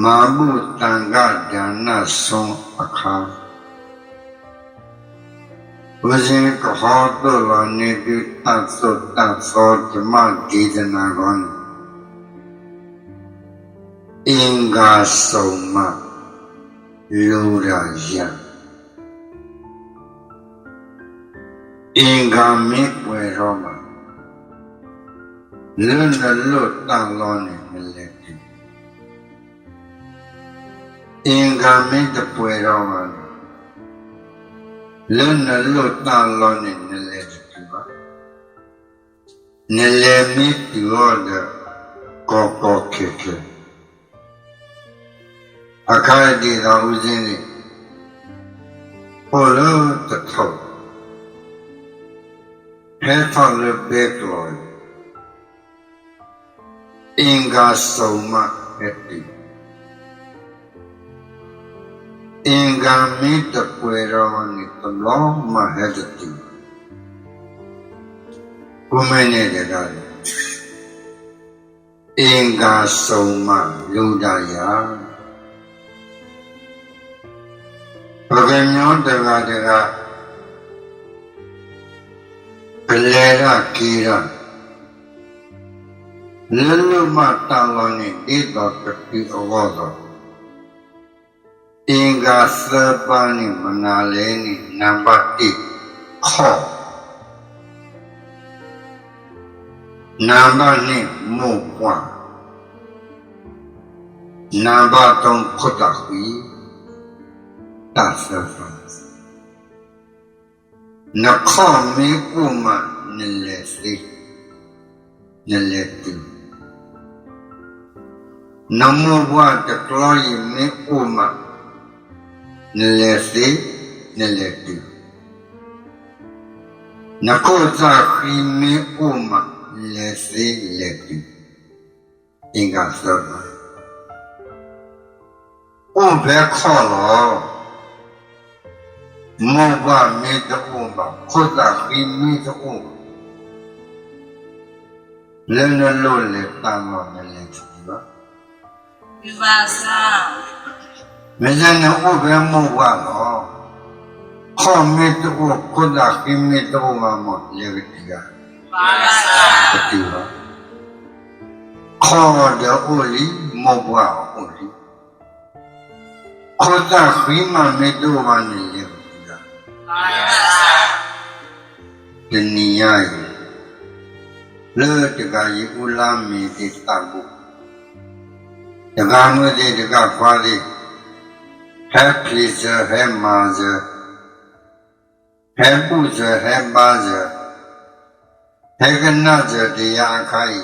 မာမှုတန်ခဒါနဆုံးအခါဝဇင်ကဟောတုလနေတုတသတ်သောဓမ္မဒေသနာကောအင်္ဂါဆုံးမလူရာယအင်္ဂါမိပွေရောမှာလွတ်လွတ်တန်လောနေမလဲ အင်္ဂါမိတပွေရောမှာလွတ်လွတ်တန်လောနေမလဲတိပါနလေမိပြောတဲ့ကောကောခေခေအခါဒီတော်ဦးစင်းနေဟောလို့တထောက်ဟဲထောက်လို့ဘေကလောအင်္ဂါဆုံးမဟဲ့တိအင်္ဂါမိတပွေရောနိတလောမဟဲ့တိဘုမင်းနေတဲ့ကအင်္ဂါဆုံးမလူဒ ယာပကညောတကတကပလေရကီရလလမတန်လောနေဣတောတတိ အဝေါသောအင်္ဂါစပန်နိမနာလဲနိနံပါတ်1ခောနံပါတ်2မောပွားနံပါတ်3ခွတ်တခွီတသဖန်နခောမေပုမနလေစိနလေတူနမောဘဝတကလောယမေပုမနလေစိနလေတူနကောဇာခိမေ ပုမလေစိလေတူအင်္ဂါသောဘုဘယ်ခေါ်လို့မောဘမေတ္တဥမခွတ်တာခိမေတ္တ Mezana ubra muwa lo. Ko me to u kuda ki me to u ma mo liritiya. Katiwa. Ko da uli muwa uli. Kuda ki ma me to u ma ni liritiya. Dunia ini. Lo tiga yi ulami di tabu. Dengan itu tiga kuali Her pleaser, her mother. Her boozer, her mother. Her another, the Yankai.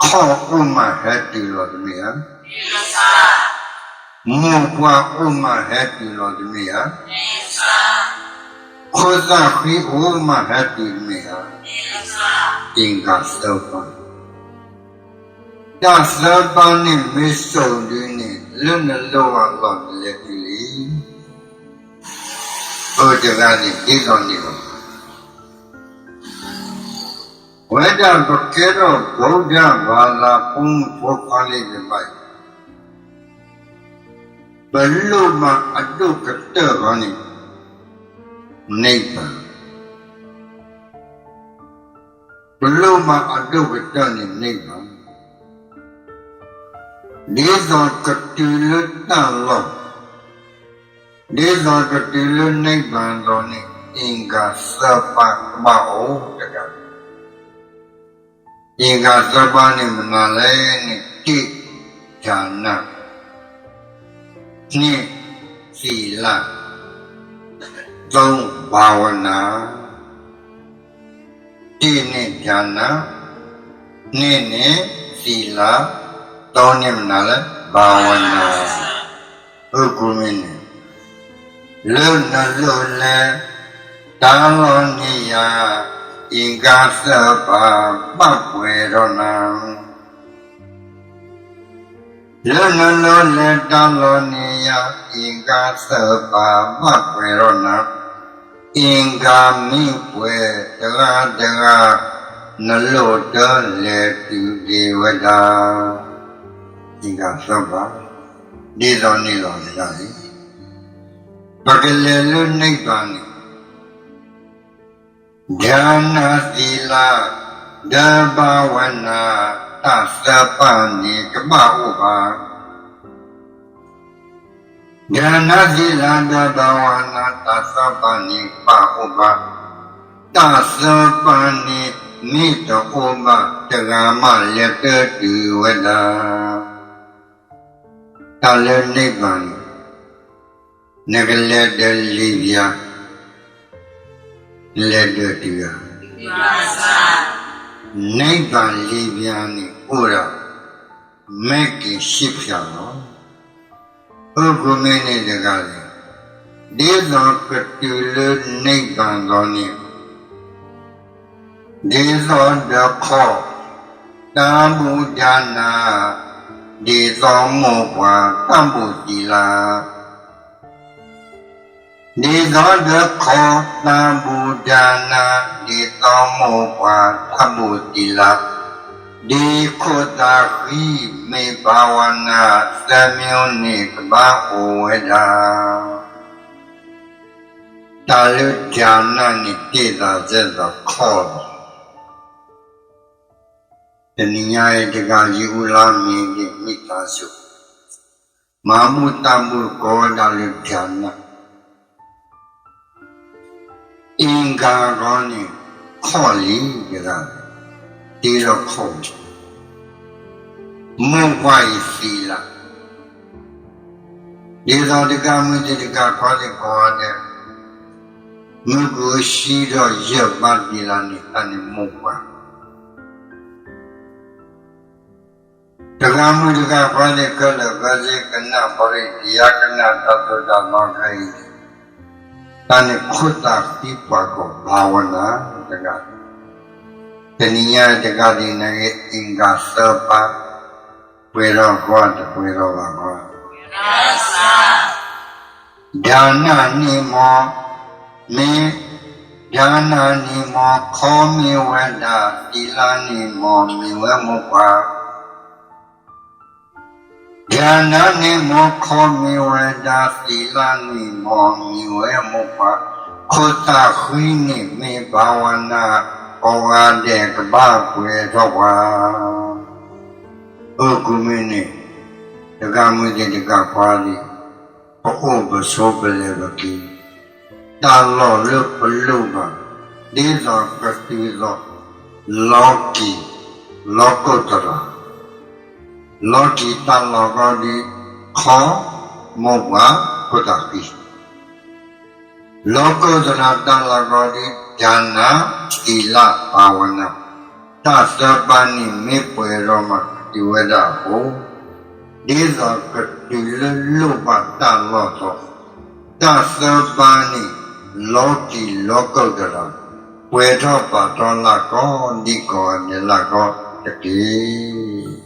Call Uma head, the Lord Mia. Yes, sir. Mugwa Uma head, the Lord Mia. Yes, sir. Cosa In God's servant. God's servant in Miss Soldini. လွတ်လောကလောကလည်းကြည့်လေဟောဒီကနေ့ဒီကောင်နေပါဝိဒံပကေရောဗုဒ္ဓဘာသာပုံဖို့ခေါ်လိုက်ပြီဘလုံးမှာအတုကတ္တဘာနိနိဗ္ဗာန်ဘလုံးမှာအတုကတ္တနိနိဗ္ဗာန် လတန်လောနေသောကတိလနိဗ္ဗာန်တော်နဲ့အင်္ဂါသဗ္ဗမအောတကအင်္ဂါသဗ္ဗနဲ့မနာလဲနဲ့တိဌာနနိသီလသုံးဘာဝနာတိနဲ့ဉာဏနဲ့နဲ့သီလ တောင်းနေမနာလဲဘာဝနာဟုတ်ကူမင်းနဲ့လုံနလုံလဲတာလောနိယအင်္ဂါသဗ္ဗပတ်ွယ်ရောနာလုံနလုံလဲတာလောနိယအင်္ဂါသဗ္ဗပတ်ွယ်ရောနာအင်္ဂါမိပွဲတကားတကားနလို့တော်လေသူဒေဝတာ ဒီကသောပါဒီတော်နေတော်ရတယ်ပကလေလူနိဗ္ဗာန်ဉာဏသီလဓမ္မဝနာသသပ္ပနိကမဥပါဉာဏသီလဓမ္မဝနာသသပ္ပနိပဥပါသသပ္ပနိမိတောဥပတဂမလက်တတူဝဒာ တလည်းနိဗ္ဗာန်နဂလက်တလေးပြလက်တတူရနိဗ္ဗာန်လေးပြားနဲ့ဥရမက်ကင်ရှိဖြာတော့ဘုကုမင်းနဲ့တကားလေဒီသောကတူလနိဗ္ဗာန်တော်နဲ့ဒီသောဒခောတံဘူဒနာ ဒီသောမောဘွာတံဘူတိလာဒီသောဒခောတံဘူဒနာဒီသောမောဘွာတံဘူတိလာဒီခုတာခိမေဘာဝနာသမြောနိကဘာဟောဝဒာတာလုဉာဏနိတိတာဇက်သောခော တဏှာရဲ့တကကြီးဥလာမင်းရဲ့မိသားစုမာမုတမှုကောတာလုဉာဏအင်္ဂါကောနိခောလီကြတာဒီတော့ခောမုံဝိုင်းစီလာဒီသောတကမွေတကခေါ်တဲ့ကောတဲ့မုကိုရှိတော့ရပ်ပါဒီလာနေအနေမုံဝိုင်းတကမွေတကခေါ်တဲ့ကလကစေကနာပရိဒီယကနာတတ္တတမောခိုင်တန်ခုတာပိပါကောဘာဝနာတကတဏှာတကဒီနေအင်္ဂါသပါဝေရောကောတဝေရောပါကောဉာဏနိမောမေဉာဏနိမောခောမေဝဒသီလနိမောမေဝမုပါ ဉာဏနိမောခောမေဝဒသီလနိမောမေဝမုပါခုတခွိနိမေဘာဝနာဘောဂတဲ့ကပ္ပွေတော့ပါဩကုမင်းနဲ့တက္ကမွေတဲ့တက္ကခွာလေးဘုံဘဆိုးပလေဘကီတာလောလပလုဘဒီဇောကတိဇောလောကီလောကုတ္တရာ လောကီတလောကဒီခောမောဘကုတ္တပိလောကုတ္တရာတလောကဒီဉာဏသီလဘာဝနာသသပ္ပနိမေပွေရောမှာဒီဝဒကိုဒီဇာကတိလလုပတလောသောတသပါနိလောကီလောကုတ္တရာဝေထောပါတောလကောဒီကောနေလကောတတိ